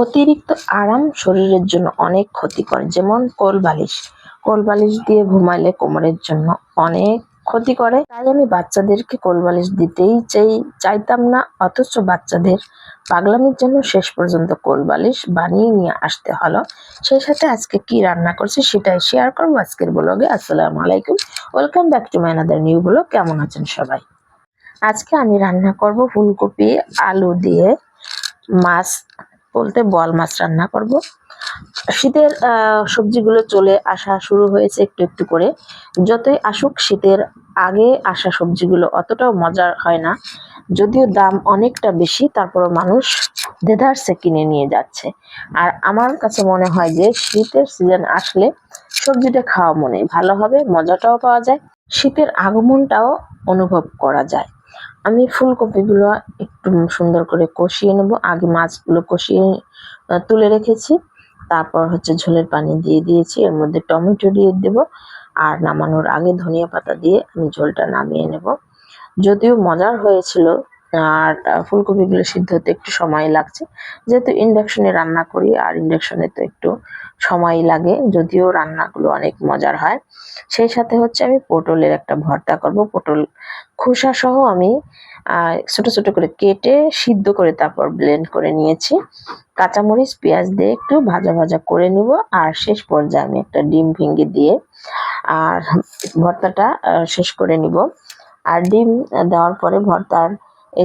অতিরিক্ত আরাম শরীরের জন্য অনেক ক্ষতিকর, যেমন কোল বালিশ। কোল বালিশ দিয়ে ঘুমাইলে কোমরের জন্য অনেক ক্ষতি করে। তাই আমি বাচ্চাদেরকে কোল বালিশ দিতেই চাই, চাইতাম না, অথচ বাচ্চাদের পাগলামির জন্য শেষ পর্যন্ত কোল বালিশ বানিয়ে নিয়ে আসতে হলো। সেই সাথে আজকে কি রান্না করছি সেটাই শেয়ার করব আজকের ব্লগে আসসালামু আলাইকুম। Welcome back to my another new blog কেমন আছেন সবাই? আজকে আমি রান্না করব ফুলকপি, আলু দিয়ে মাছ বলতে বল মাছ রান্না করব। শীতের সবজিগুলো চলে আসা শুরু হয়েছে একটু একটু করে। যতই আসুক, শীতের আগে আসা সবজিগুলো অতটাও মজার হয় না। যদিও দাম অনেকটা বেশি, তারপরও মানুষ দেদারসে কিনে নিয়ে যাচ্ছে। আর আমার কাছে মনে হয় যে, শীতের সিজন আসলে সবজিটা খাওয়া মনে ভালো হবে, মজাটাও পাওয়া যায়। শীতের আগমনটাও অনুভব করা যায়। আমি ফুলকপিগুলো একটু সুন্দর করে কষিয়ে নেব। আগে মাছগুলো কষিয়ে তুলে রেখেছি। তারপর হচ্ছে ঝোলের পানি দিয়ে দিয়েছি। এর মধ্যে টমেটো দিয়ে দেব আর নামানোর আগে ধনিয়া পাতা দিয়ে আমি ঝোলটা নামিয়ে নেব। যদিও মজার হয়েছিল আর ফুলকপিগুলো সিদ্ধ হতে একটু সময় লাগছে। যেহেতু ইন্ডাকশনে রান্না করি, আর ইন্ডাকশনে তো একটু সময় লাগে, যদিও রান্নাগুলো অনেক মজার হয়। সেই সাথে হচ্ছে আমি পটলের একটা ভর্তা করব। পটল খোসা সহ আমি ছোট ছোট করে কেটে সিদ্ধ করে তারপর ব্লেন্ড করে নিয়েছি। কাঁচামরিচ, পেঁয়াজ দিয়ে একটু ভাজা ভাজা করে নিব, আর শেষ পর্যায়ে আমি একটা ডিম ভেঙে দিয়ে, আর ভর্তাটা শেষ করে নিব। আর ডিম দেওয়ার পরে ভর্তার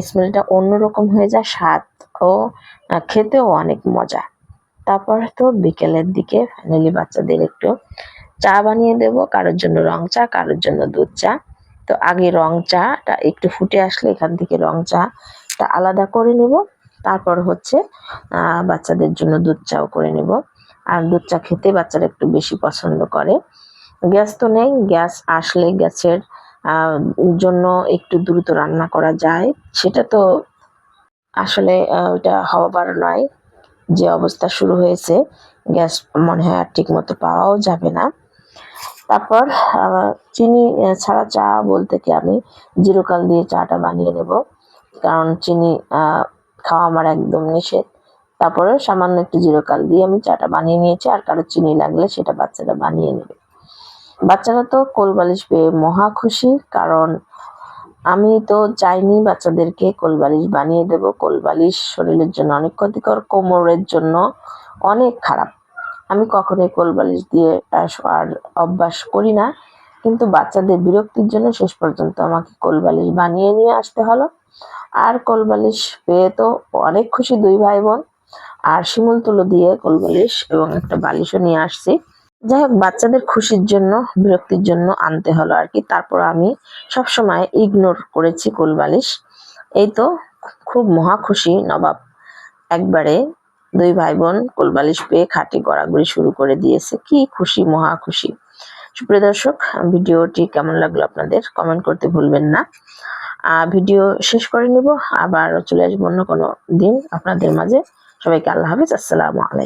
স্মেলটা অন্যরকম হয়ে যায় স্বাদ ও খেতেও অনেক মজা। তারপর তো বিকেলের দিকে ফাইনালি বাচ্চাদের একটু চা বানিয়ে দেব, কারোর জন্য রং চা, কারোর জন্য দুধ চা। তো আগে রং চাটা একটু ফুটে আসলে এখান থেকে রং চাটা আলাদা করে নেব। তারপর হচ্ছে বাচ্চাদের জন্য দুধ চাও করে নেব। আর দুধ চা খেতে বাচ্চারা একটু বেশি পছন্দ করে। গ্যাস তো নেই, গ্যাস আসলে গ্যাসের জন্য একটু দ্রুত রান্না করা যায়। সেটা তো আসলে ওটা হবার নয়। যে অবস্থা শুরু হয়েছে, গ্যাস মনে হয় আর ঠিক মতো পাওয়াও যাবে না। তারপর চিনি ছাড়া চা বলতে কি আমি জিরোকাল দিয়ে চাটা বানিয়ে নেব। কারণ চিনি খাওয়া আমার একদম নিষেধ। তারপরে সামান্য একটু জিরোকাল দিয়ে আমি চাটা বানিয়ে নিয়েছি। আর কারও চিনি লাগলে সেটা বাচ্চারা বানিয়ে নেবে। বাচ্চারা তো কোল বালিশ পেয়ে মহা খুশি, কারণ আমি তো চাইনি বাচ্চাদেরকে কোল বালিশ বানিয়ে দেব। কোল বালিশ শরীরের জন্য অনেক ক্ষতিকর, কোমরের জন্য অনেক খারাপ। আমি কখনোই কোল বালিশ দিয়ে শোয়ার অভ্যাস করি না, কিন্তু বাচ্চাদের বিরক্তির জন্য শেষ পর্যন্ত আমাকে কোল বালিশ বানিয়ে নিয়ে আসতে হলো। আর কোল বালিশ পেয়ে তো অনেক খুশি দুই ভাই বোন। আর শিমুল তুলো দিয়ে কোল বালিশ এবং একটা বালিশও নিয়ে আসছি। যাই হোক বাচ্চাদের খুশির জন্য, বিরক্তির জন্য আনতে হলো আর কি। তারপর আমি সবসময় ইগনোর করেছি কোল বালিশ। এই তো খুব মহা খুশি নবাব। একবারে দুই ভাই বোন কোলবালিশ পেয়ে খাটে গড়াগড়ি শুরু করে দিয়েছে। কি খুশি, মহা খুশি। সুপ্রিয় দর্শক, ভিডিওটি কেমন লাগল আপনাদের কমেন্ট করতে ভুলবেন না। ভিডিও শেষ করে নিব। আবার চলে আসব অন্য কোনো দিন আপনাদের মাঝে। সবাইকে আল্লাহ হাফিজ। আসসালামু আলাইকুম।